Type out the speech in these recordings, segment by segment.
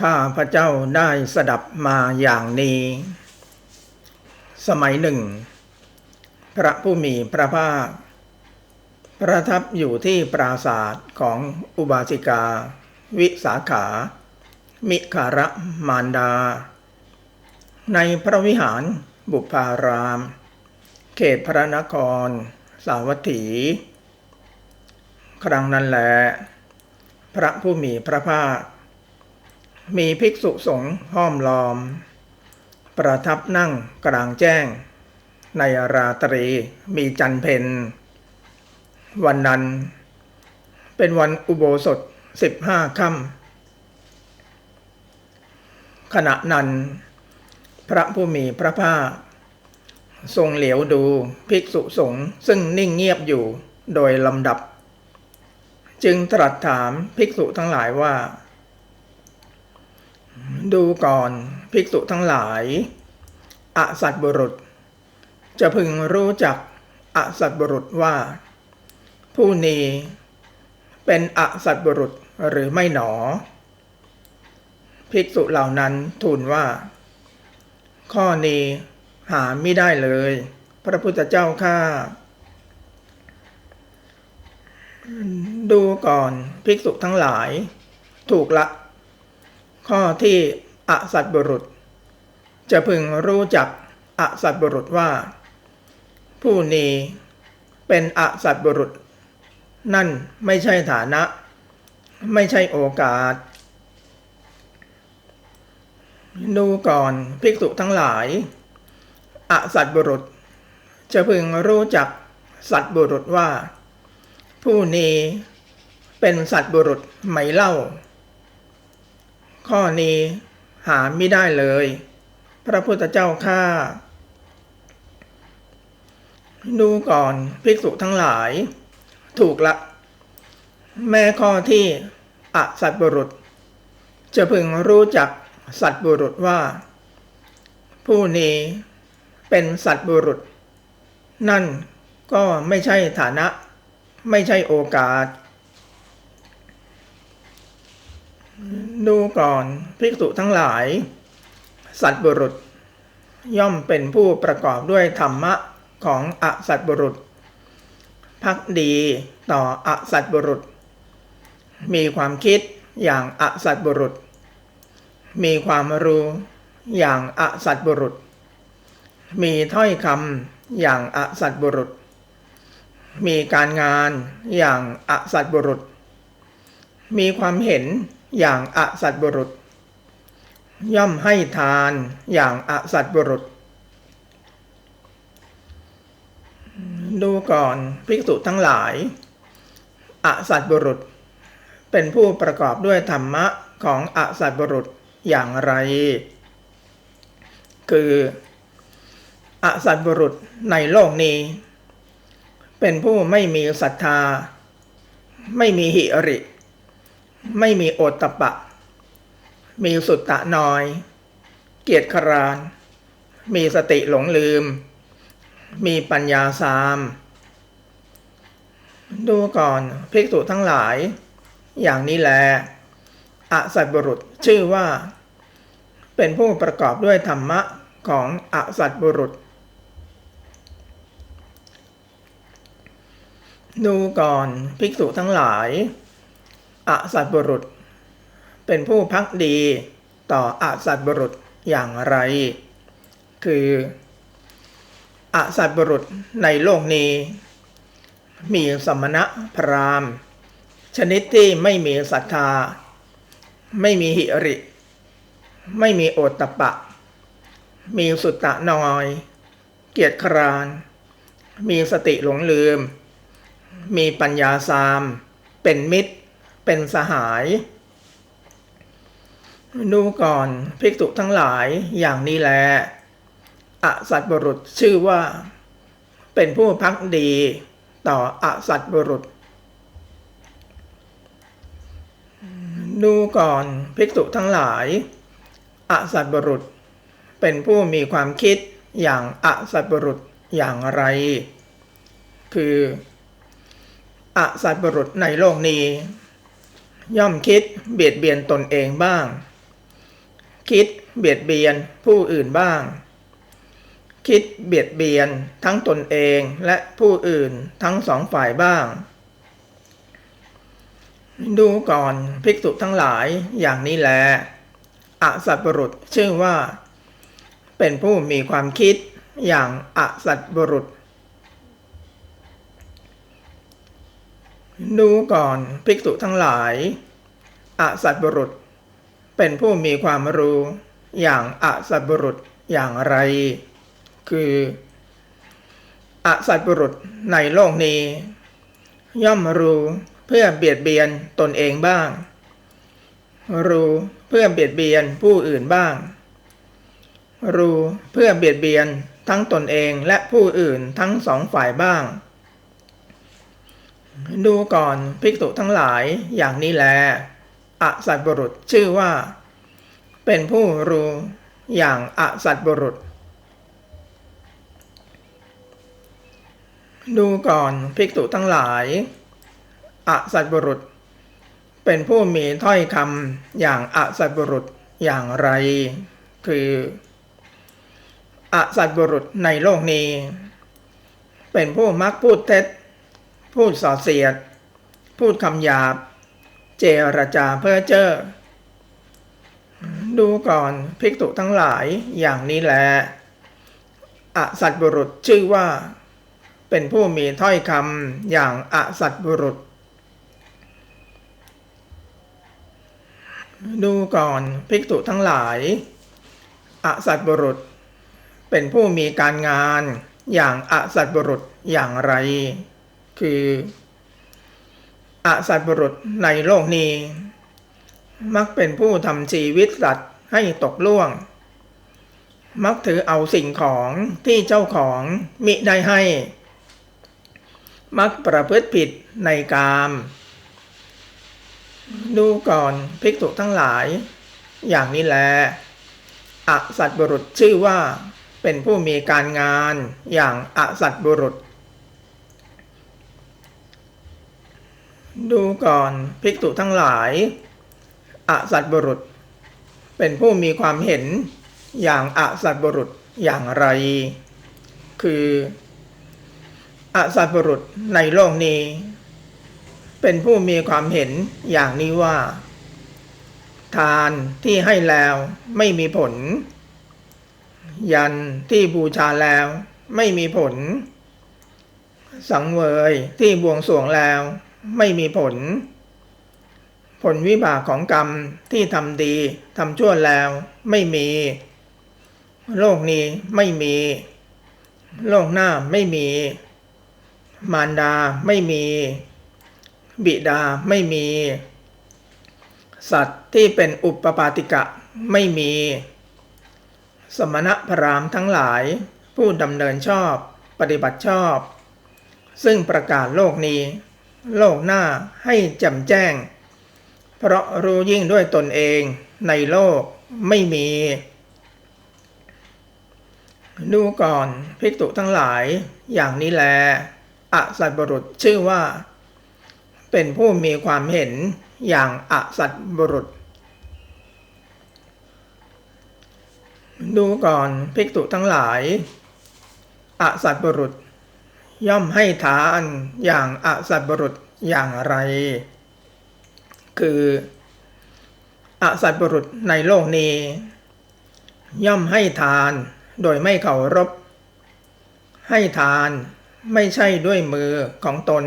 ข้าพระเจ้าได้สดับมาอย่างนี้ สมัยหนึ่ง พระผู้มีพระภาค ประทับอยู่ที่ปราศาสตร์ของอุบาสิกา วิสาขา มิคาระมารดา ในพระวิหารบุพาราม เขตพระนคร สาวัตถี ครั้งนั้นแหละ พระผู้มีพระภาค มีภิกษุสงฆ์ห้อมล้อม ประทับนั่งกลางแจ้ง ในราตรีมีจันเพนวันนั้น เป็นวันอุโบสถสิบห้าค่ำขณะนั้น พระผู้มีพระภาค ทรงเหลียวดูภิกษุสงฆ์ซึ่งนิ่งเงียบอยู่โดยลำดับ จึงตรัสถามภิกษุทั้งหลายว่า ดูก่อนภิกษุทั้งหลาย อสัตบุรุษ จะพึงรู้จักอสัตบุรุษว่า ผู้นี้เป็นอสัตบุรุษหรือไม่หนอ ภิกษุเหล่านั้นทูลว่า ข้อนี้หาไม่ได้เลย พระพุทธเจ้าข้าดูก่อนภิกษุทั้งหลาย ถูกละ ข้อที่อสัตบุรุษ จะพึงรู้จักอสัตบุรุษว่า ผู้นี้เป็นอสัตบุรุษ นั่นไม่ใช่ฐานะ ไม่ใช่โอกาส ดูก่อนภิกษุทั้งหลายอสัตบุรุษ จะพึงรู้จักสัตบุรุษว่า ผู้นี้เป็นสัตบุรุษไหมเล่า ข้อนี้หาไม่ได้เลย พระพุทธเจ้าข้าดูก่อนภิกษุทั้งหลาย ถูกละ แม่ข้อที่อสัตบุรุษ จะพึงรู้จักสัตบุรุษว่า ผู้นี้เป็นสัตบุรุษ นั่นก็ไม่ใช่ฐานะ ไม่ใช่โอกาส ดูก่อนภิกษุทั้งหลาย สัตบุรุษ ย่อมเป็นผู้ประกอบด้วยธรรมะของอสัตบุรุษ พักดีต่ออสัตบุรุษ มีความคิดอย่างอสัตบุรุษ มีความรู้อย่างอสัตบุรุษ มีถ้อยคำอย่างอสัตบุรุษ มีการงานอย่างอสัตบุรุษ มีความเห็น อย่างอสัตบุรุษ ย่อมให้ทานอย่างอสัตบุรุษ ดูก่อนภิกษุทั้งหลาย อสัตบุรุษ เป็นผู้ประกอบด้วยธรรมะของอสัตบุรุษอย่างไร คืออสัตบุรุษในโลกนี้ เป็นผู้ไม่มีศรัทธา ไม่มีหิริ ไม่มีโอตตปะ มีสุตตะน้อย เกียรติคราน มีสติหลงลืม มีปัญญาสาม ดูก่อนภิกษุทั้งหลาย อย่างนี้แลอสัตบุรุษชื่อว่า เป็นผู้ประกอบด้วยธรรมะของอสัตบุรุษ ดูก่อนภิกษุทั้งหลาย อสัตบุรุษ เป็นผู้พักดีต่ออสัตบุรุษอย่างไร คืออสัตบุรุษในโลกนี้ มีสมณะพราหมณ์ ชนิดที่ไม่มีศรัทธา ไม่มีหิริ ไม่มีโอตตะปะ มีสุตตะน้อย เกียรติคราน มีสติหลงลืม มีปัญญาสาม เป็นมิตร เป็นสหาย ดูก่อนภิกษุทั้งหลายอย่างนี้แลอสัตบุรุษชื่อว่า เป็นผู้พักดี ต่ออสัตบุรุษ ดูก่อนภิกษุทั้งหลายอสัตบุรุษ เป็นผู้มีความคิดอย่างอสัตบุรุษอย่างไร คืออสัตบุรุษในโลกนี้ ย่อมคิดเบียดเบียนตนเองบ้าง คิดเบียดเบียนผู้อื่นบ้าง คิดเบียดเบียนทั้งตนเองและผู้อื่นทั้งสองฝ่ายบ้าง ดูก่อนภิกษุทั้งหลายอย่างนี้แลอสัตบุรุษชื่อว่า เป็นผู้มีความคิดอย่างอสัตบุรุษ ดูก่อนภิกษุทั้งหลายอสัตบุรุษ เป็นผู้มีความรู้อย่างอสัตบุรุษอย่างไร คืออสัตบุรุษในโลกนี้ ย่อมรู้เพื่อเบียดเบียนตนเองบ้าง รู้เพื่อเบียดเบียนผู้อื่นบ้าง รู้เพื่อเบียดเบียนทั้งตนเองและผู้อื่นทั้งสองฝ่ายบ้าง ดูก่อนภิกษุทั้งหลายอย่างนี้แลอสัตบุรุษชื่อว่า เป็นผู้รู้อย่างอสัตบุรุษ ดูก่อนภิกษุทั้งหลายอสัตบุรุษ เป็นผู้มีถ้อยคำอย่างอสัตบุรุษอย่างไร คืออสัตบุรุษในโลกนี้ เป็นผู้มักพูดเท็จ พูดส่อเสียด พูดคำหยาบ เจรจาเพื่อเจ้อดูก่อนภิกษุทั้งหลายอย่างนี้แหละอสัตบุรุษชื่อว่า เป็นผู้มีถ้อยคำอย่างอสัตบุรุษ ดูก่อนภิกษุทั้งหลายอสัตบุรุษ เป็นผู้มีการงานอย่างอสัตบุรุษอย่างไร คืออสัตบุรุษในโลกนี้ มักเป็นผู้ทำชีวิตสัตว์ให้ตกล่วง มักถือเอาสิ่งของที่เจ้าของมิได้ให้ มักประพฤติผิดในกาม ดูก่อนภิกษุทั้งหลาย อย่างนี้แลอสัตบุรุษชื่อว่าเป็นผู้มีการงานอย่างอสัตบุรุษ ดูก่อนภิกษุทั้งหลาย อสัตบุรุษ เป็นผู้มีความเห็นอย่างอสัตบุรุษอย่างไร คืออสัตบุรุษในโลกนี้ เป็นผู้มีความเห็นอย่างนี้ว่า ทานที่ให้แล้วไม่มีผล ยันที่บูชาแล้วไม่มีผล สังเวยที่บวงสรวงแล้ว ไม่มีผล ผลวิบากของกรรมที่ทำดีทำชั่วแล้วไม่มี โลกนี้ไม่มี โลกหน้าไม่มี มารดาไม่มี บิดาไม่มี สัตว์ที่เป็นอุปปาติกะไม่มี สมณะพรามทั้งหลายผู้ดำเนินชอบปฏิบัติชอบ ซึ่งประกาศโลกนี้ โลกหน้าให้แจ่มแจ้ง เพราะรู้ยิ่งด้วยตนเองในโลกไม่มี ดูก่อนภิกษุทั้งหลาย อย่างนี้แลอสัตบุรุษชื่อว่า เป็นผู้มีความเห็นอย่างอสัตบุรุษ ดูก่อนภิกษุทั้งหลายอสัตบุรุษ ย่อมให้ทานอย่างอสัตบุรุษอย่างไร คืออสัตบุรุษในโลกนี้ ย่อมให้ทานโดยไม่เคารพ ให้ทานไม่ใช่ด้วยมือของตน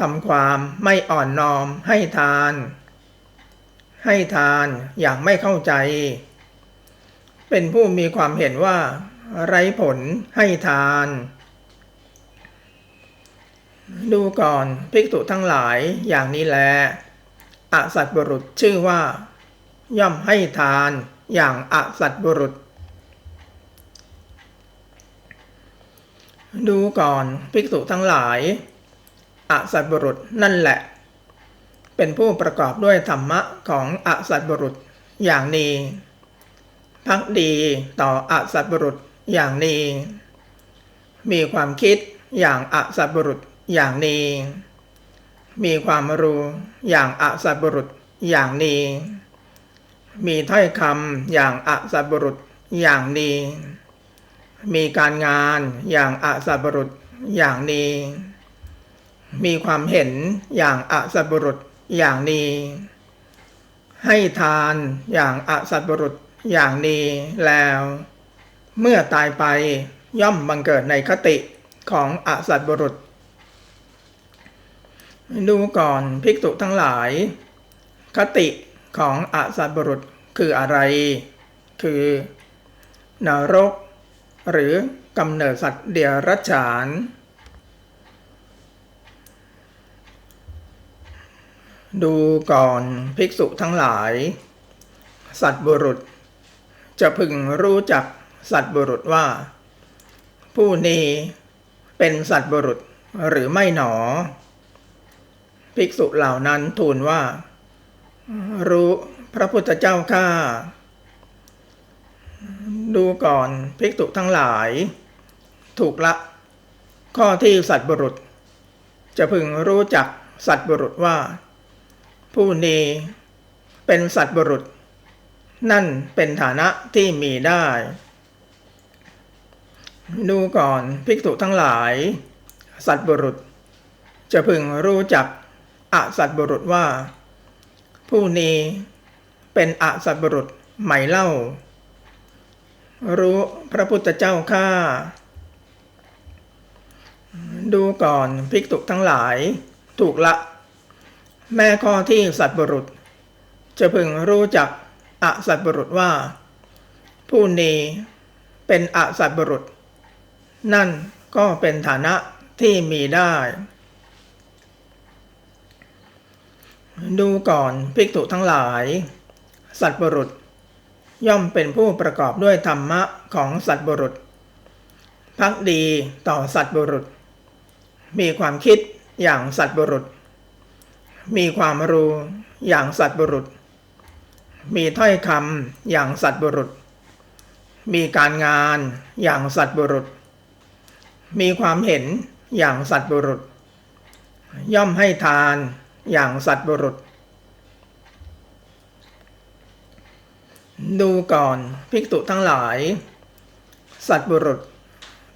ทำความไม่อ่อนน้อมให้ทาน ให้ทานอย่างไม่เข้าใจ เป็นผู้มีความเห็นว่า ไร้ผลให้ทาน ดูก่อนภิกษุทั้งหลายอย่างนี้แลอสัตบุรุษชื่อว่า ย่อมให้ทานอย่างอสัตบุรุษ ดูก่อนภิกษุทั้งหลายอสัตบุรุษนั่นแหละ เป็นผู้ประกอบด้วยธรรมะของอสัตบุรุษอย่างนี้พักดีต่ออสัตบุรุษอย่างนี้มีความคิดอย่างอสัตบุรุษ อย่างนี้ มีความรู้อย่างอสัตบุรุษอย่างนี้ มีถ้อยคำอย่างอสัตบุรุษอย่างนี้ มีการงานอย่างอสัตบุรุษอย่างนี้ มีความเห็นอย่างอสัตบุรุษอย่างนี้ ให้ทานอย่างอสัตบุรุษอย่างนี้แล้ว เมื่อตายไปย่อมบังเกิดในคติของอสัตบุรุษ ดูก่อนภิกษุทั้งหลาย คติของอสัตบุรุษคืออะไร คือนรก หรือกำเนิดสัตว์เดียรัจฉาน ดูก่อนภิกษุทั้งหลาย สัตว์บุรุษ จะพึงรู้จักสัตว์บุรุษว่า ผู้นี้เป็นสัตว์บุรุษหรือไม่หนอ ภิกษุเหล่านั้นทูลว่า รู้พระพุทธเจ้าข้าดูก่อนภิกษุทั้งหลาย ถูกละ ข้อที่สัตว์บุรุษ จะพึงรู้จักสัตว์บุรุษว่า ผู้นี้เป็นสัตว์บุรุษ นั่นเป็นฐานะที่มีได้ ดูก่อนภิกษุทั้งหลาย สัตว์บุรุษ จะพึงรู้จัก อสัตว์บุรุษว่า ผู้นี้เป็นอสัตว์บุรุษไหมเล่า รู้พระพุทธเจ้าข้าดูก่อนภิกษุทั้งหลาย ถูกละ แม่ข้อที่สัตว์บุรุษ จะพึงรู้จักอสัตว์บุรุษว่า ผู้นี้เป็นอสัตว์บุรุษ นั่นก็เป็นฐานะที่มีได้ ดูก่อนภิกษุทั้งหลาย สัตว์บุรุษ ย่อมเป็นผู้ประกอบด้วยธรรมะของสัตว์บุรุษ พักดีต่อสัตว์บุรุษ มีความคิดอย่างสัตว์บุรุษ มีความรู้อย่างสัตว์บุรุษ มีถ้อยคำอย่างสัตว์บุรุษ มีการงานอย่างสัตว์บุรุษ มีความเห็นอย่างสัตว์บุรุษ ย่อมให้ทาน อย่างสัตว์บุรุษ ดูก่อนภิกษุทั้งหลาย สัตว์บุรุษ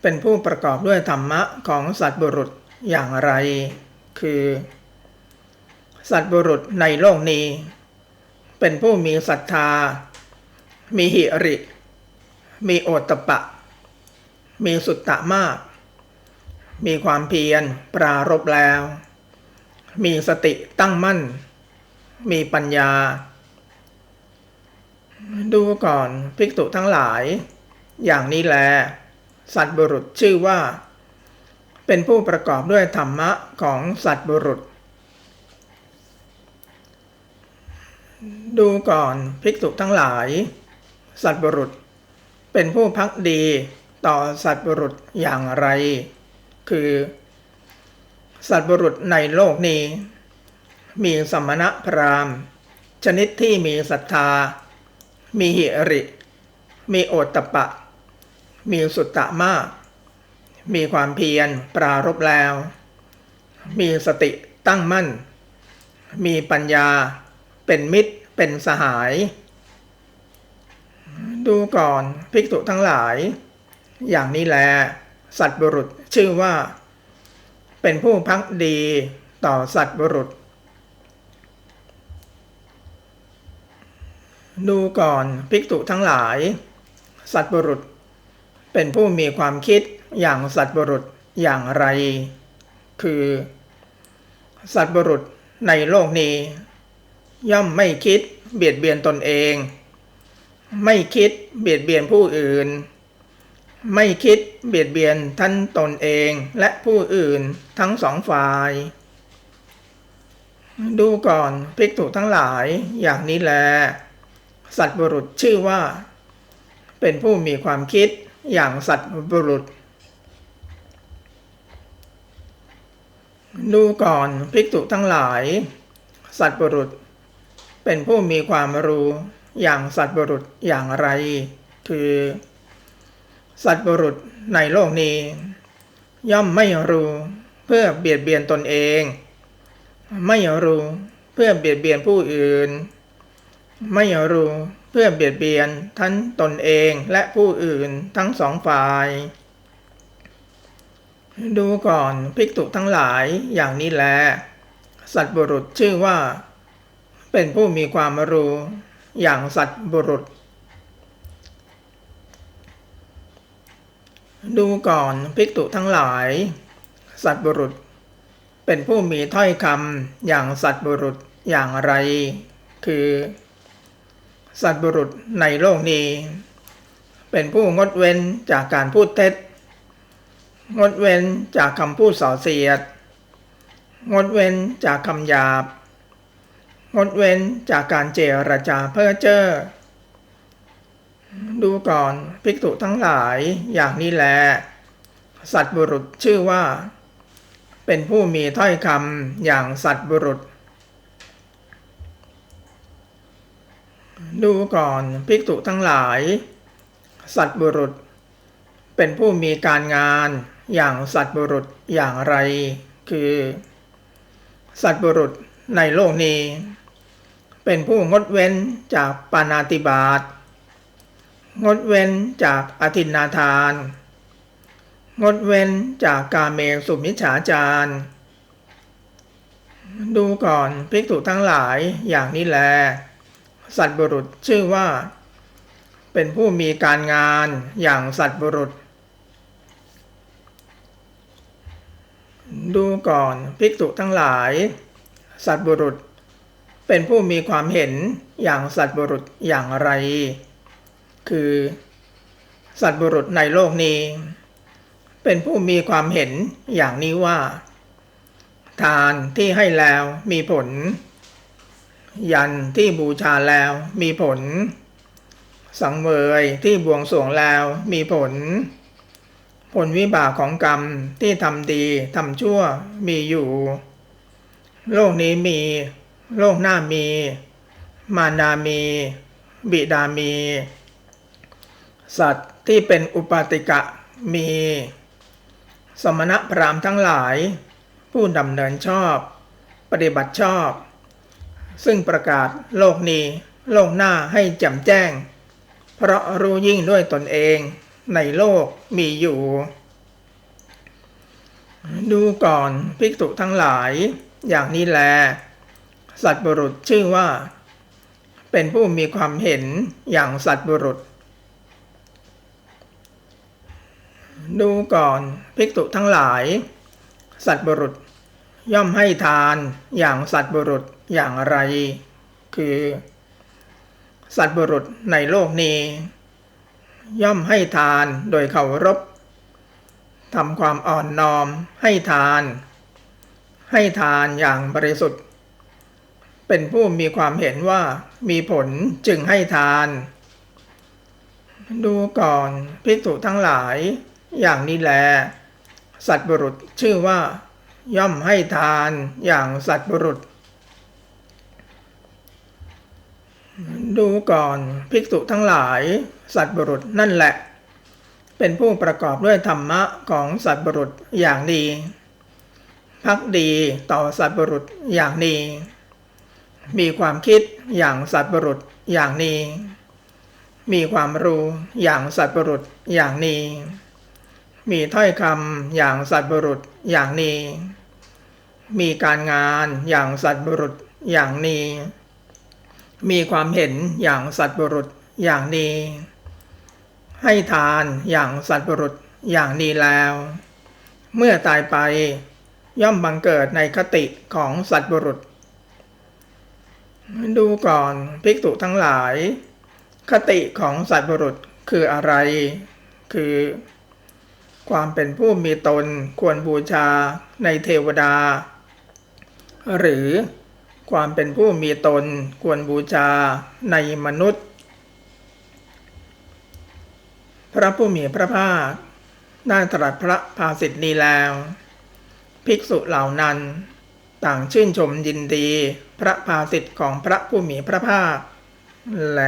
เป็นผู้ประกอบด้วยธรรมะของสัตว์บุรุษอย่างไร คือ สัตว์บุรุษในโลกนี้ เป็นผู้มีศรัทธา มีหิริ มีโอตตปะ มีสุตตะมาก มีความเพียรปรารบแล้ว มีสติตั้งมั่น มีปัญญา ดูก่อนภิกษุทั้งหลาย อย่างนี้แล สัตบุรุษชื่อว่า เป็นผู้ประกอบด้วยธรรมะของสัตบุรุษ ดูก่อนภิกษุทั้งหลาย สัตบุรุษ เป็นผู้พักดีต่อสัตบุรุษอย่างไร คือ สัตว์บุรุษในโลกนี้ มีสมณะพราหมณ์ ชนิดที่มีศรัทธา มีหิริ มีโอตตปะ มีสุตตะมาก มีความเพียรปรารบแล้ว มีสติตั้งมั่น มีปัญญา เป็นมิตร เป็นสหาย ดูก่อนภิกษุทั้งหลาย อย่างนี้แล สัตว์บุรุษชื่อว่า เป็นผู้พักดีต่อสัตว์บุรุษ ดูก่อนภิกษุทั้งหลาย สัตว์บุรุษ เป็นผู้มีความคิดอย่างสัตว์บุรุษอย่างไร คือ สัตว์บุรุษในโลกนี้ ย่อมไม่คิดเบียดเบียนตนเอง ไม่คิดเบียดเบียนผู้อื่น ไม่คิดเบียดเบียนท่านตนเองและผู้อื่นทั้งสองฝ่าย ดูก่อนภิกษุทั้งหลายอย่างนี้แล สัตว์บุรุษชื่อว่า เป็นผู้มีความคิดอย่างสัตว์บุรุษ ดูก่อนภิกษุทั้งหลาย สัตว์บุรุษ เป็นผู้มีความรู้อย่างสัตว์บุรุษอย่างไร คือ สัตว์บุรุษในโลกนี้ ย่อมไม่รู้เพื่อเบียดเบียนตนเอง ไม่รู้เพื่อเบียดเบียนผู้อื่น ไม่รู้เพื่อเบียดเบียนทั้งตนเองและผู้อื่นทั้งสองฝ่าย ดูก่อนภิกษุทั้งหลายอย่างนี้แล สัตว์บุรุษชื่อว่า เป็นผู้มีความรู้อย่างสัตว์บุรุษ ดูก่อนภิกษุทั้งหลาย สัตว์บุรุษ เป็นผู้มีถ้อยคำอย่างสัตว์บุรุษอย่างไร คือ สัตว์บุรุษในโลกนี้ เป็นผู้งดเว้นจากการพูดเท็จ งดเว้นจากคำพูดส่อเสียด งดเว้นจากคำหยาบ งดเว้นจากการเจรจาเพ้อเจ้อ ดูก่อนภิกษุทั้งหลายอย่างนี้แล สัตบุรุษชื่อว่า เป็นผู้มีถ้อยคำอย่างสัตบุรุษ ดูก่อนภิกษุทั้งหลาย สัตบุรุษ เป็นผู้มีการงานอย่างสัตบุรุษอย่างไร คือ สัตบุรุษในโลกนี้ เป็นผู้งดเว้นจากปานาติบาต งดเว้นจากอธินนาทาน งดเว้นจากกาเมสุมิจฉาจาร ดูก่อนภิกษุทั้งหลายอย่างนี้แล สัตว์บุรุษชื่อว่า เป็นผู้มีการงานอย่างสัตว์บุรุษ ดูก่อนภิกษุทั้งหลาย สัตว์บุรุษ เป็นผู้มีความเห็นอย่างสัตว์บุรุษอย่างไร คือ สัตว์บุรุษในโลกนี้ เป็นผู้มีความเห็นอย่างนี้ว่า ทานที่ให้แล้วมีผล ยันที่บูชาแล้วมีผล สังเวยที่บวงสรวงแล้วมีผล ผลวิบากของกรรมที่ทำดีทำชั่วมีอยู่ โลกนี้มี โลกหน้ามี มารดามี บิดามี สัตว์ที่เป็นอุปาติกะมี สมณพราหมณ์ทั้งหลาย ผู้ดำเนินชอบ ปฏิบัติชอบ ซึ่งประกาศโลกนี้ โลกหน้าให้แจ่มแจ้ง เพราะรู้ยิ่งด้วยตนเองในโลกมีอยู่ ดูก่อนภิกษุทั้งหลาย อย่างนี้แล สัตบุรุษชื่อว่า เป็นผู้มีความเห็นอย่างสัตบุรุษ ดูก่อนภิกษุทั้งหลาย สัตว์บุรุษ ย่อมให้ทานอย่างสัตว์บุรุษอย่างไร คือ สัตว์บุรุษในโลกนี้ ย่อมให้ทานโดยเคารพทำความอ่อนน้อมให้ทาน ให้ทานอย่างบริสุทธิ์ เป็นผู้มีความเห็นว่ามีผลจึงให้ทาน ดูก่อนภิกษุทั้งหลาย อย่างนี้แล สัตว์บุรุษชื่อว่า ย่อมให้ทานอย่างสัตว์บุรุษ ดูก่อนภิกษุทั้งหลาย สัตว์บุรุษนั่นแหละ เป็นผู้ประกอบด้วยธรรมะของสัตว์บุรุษอย่างดี พักดีต่อสัตว์บุรุษอย่างนี้ มีความคิดอย่างสัตว์บุรุษอย่างนี้ มีความรู้อย่างสัตว์บุรุษอย่างนี้ มีถ้อยคำอย่างสัตว์บุรุษอย่างนี้ มีการงานอย่างสัตว์บุรุษอย่างนี้ มีความเห็นอย่างสัตว์บุรุษอย่างนี้ ให้ทานอย่างสัตว์บุรุษอย่างนี้แล้ว เมื่อตายไปย่อมบังเกิดในคติของสัตว์บุรุษ ดูก่อนภิกษุทั้งหลาย คติของสัตว์บุรุษคืออะไร คือ ความเป็นผู้มีตนควรบูชาในเทวดา หรือความเป็นผู้มีตนควรบูชาในมนุษย์ พระผู้มีพระภาคได้ตรัสพระภาสิทธินี้แล้ว ภิกษุเหล่านั้น ต่างชื่นชมยินดีพระภาสิทธิ์ของพระผู้มีพระภาค แล